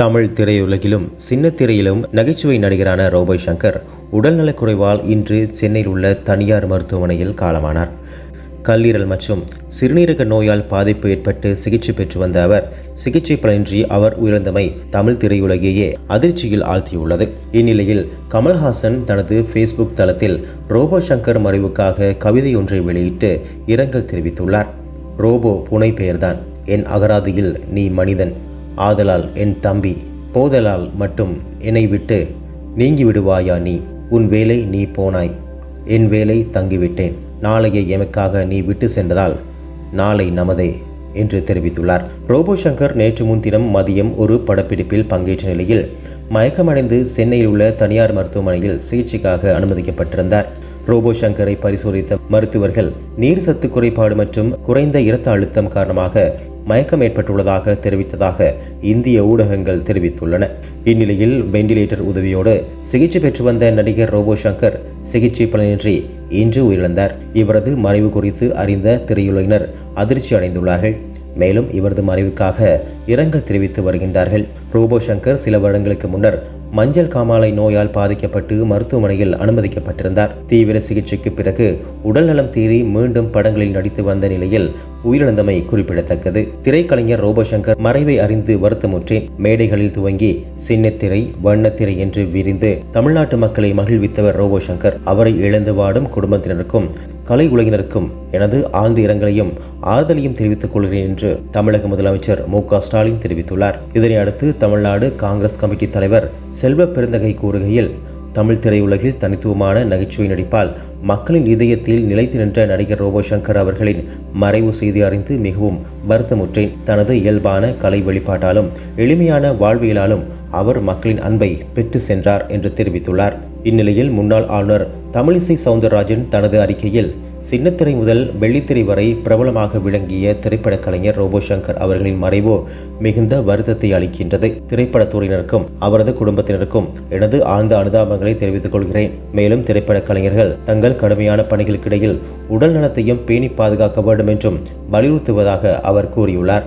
தமிழ் திரையுலகிலும் சின்ன திரையிலும் நகைச்சுவை நடிகரான ரோபோ சங்கர் உடல்நலக்குறைவால் இன்று சென்னையில் உள்ள தனியார் மருத்துவமனையில் காலமானார். கல்லீரல் மற்றும் சிறுநீரக நோயால் பாதிப்பு ஏற்பட்டு சிகிச்சை பெற்று வந்த அவர் சிகிச்சை பலனின்றி அவர் உயிரிழந்தமை தமிழ் திரையுலகையே அதிர்ச்சியில் ஆழ்த்தியுள்ளது. இந்நிலையில் கமல்ஹாசன் தனது ஃபேஸ்புக் தளத்தில் ரோபோ சங்கர் மறைவுக்காக கவிதை ஒன்றை வெளியிட்டு இரங்கல் தெரிவித்துள்ளார். ரோபோ புனை பெயர்தான். என் அகராதியில் நீ மனிதன். ஆதலால் என் தம்பி போதலால் மட்டும் என்னை விட்டு நீங்கி விடுவாயா நீ? உன் வேலை நீ போனாய். என் வேலை தங்கிவிட்டேன். நாளைய எமக்காக நீ விட்டு சென்றதால் நாளை நமதே என்று தெரிவித்துள்ளார். ரோபோ சங்கர் நேற்று முன்தினம் மதியம் ஒரு படப்பிடிப்பில் பங்கேற்ற நிலையில் மயக்கமடைந்து சென்னையில் உள்ள தனியார் மருத்துவமனையில் சிகிச்சைக்காக அனுமதிக்கப்பட்டிருந்தார். ரோபோ சங்கரை பரிசோதித்த மருத்துவர்கள் நீர் சத்து குறைபாடு மற்றும் குறைந்த இரத்த அழுத்தம் காரணமாக மயக்கம் ஏற்பட்டுள்ளதாக தெரிவித்ததாக இந்திய ஊடகங்கள் தெரிவித்துள்ளன. இந்நிலையில் வெண்டிலேட்டர் உதவியோடு சிகிச்சை பெற்று வந்த நடிகர் ரோபோ சங்கர் சிகிச்சை பலனின்றி இன்று உயிரிழந்தார். இவரது மறைவு குறித்து அறிந்த திரையுலகினர் அதிர்ச்சி அடைந்துள்ளார்கள் மேலும் இவரது மறைவுக்காக இரங்கல் தெரிவித்து வருகின்றார்கள். ரோபோ சங்கர் சில வருடங்களுக்கு முன்னர் மஞ்சள் காமாலை நோயால் பாதிக்கப்பட்டு மருத்துவமனையில் அனுமதிக்கப்பட்டிருந்தார். தீவிர சிகிச்சைக்கு பிறகு உடல்நலம் தீறி மீண்டும் படங்களில் நடித்து வந்த நிலையில் உயிரிழந்தமை குறிப்பிடத்தக்கது. திரைக்கலைஞர் ரோபோசங்கர் மறைவை அறிந்து வருத்தமுற்றேன். மேடைகளில் துவங்கி சின்னத்திரை வண்ணத்திரை என்று விரிந்து தமிழ்நாட்டு மக்களை மகிழ்வித்தவர் ரோபோ சங்கர் அவரை இழந்து வாடும் குடும்பத்தினருக்கும் கலை உலகினருக்கும் எனது ஆழ்ந்த இரங்கலையும் ஆறுதலையும் தெரிவித்துக் கொள்கிறேன் என்று தமிழக முதலமைச்சர் மு க ஸ்டாலின் தெரிவித்துள்ளார். இதனை அடுத்து தமிழ்நாடு காங்கிரஸ் கமிட்டி தலைவர் செல்வ பெருந்தகை கூறுகையில் தமிழ் திரையுலகில் தனித்துவமான நகைச்சுவை நடிப்பால் மக்களின் இதயத்தில் நிலைத்து நின்ற நடிகர் ரோபோ சங்கர் அவர்களின் மறைவு செய்தி அறிந்து மிகவும் வருத்தமுற்றேன். தனது இயல்பான கலை வெளிப்பாட்டாலும் எளிமையான வாழ்வியலாலும் அவர் மக்களின் அன்பை பெற்று சென்றார் என்று தெரிவித்துள்ளார். இந்நிலையில் முன்னாள் ஆளுநர் தமிழிசை சவுந்தரராஜன் தனது அறிக்கையில் சின்னத்திரை முதல் வெள்ளித்திரை வரை பிரபலமாக விளங்கிய திரைப்பட கலைஞர் ரோபோ சங்கர் அவர்களின் மறைவு மிகுந்த வருத்தத்தை அளிக்கின்றது. திரைப்படத்துறையினருக்கும் அவரது குடும்பத்தினருக்கும் எனது ஆழ்ந்த அனுதாபங்களை தெரிவித்துக் கொள்கிறேன். மேலும் திரைப்பட கலைஞர்கள் தங்கள் கடுமையான பணிகளுக்கிடையில் உடல் நலத்தையும் பேணி பாதுகாக்க வேண்டும் என்றும் வலியுறுத்துவதாக அவர் கூறியுள்ளார்.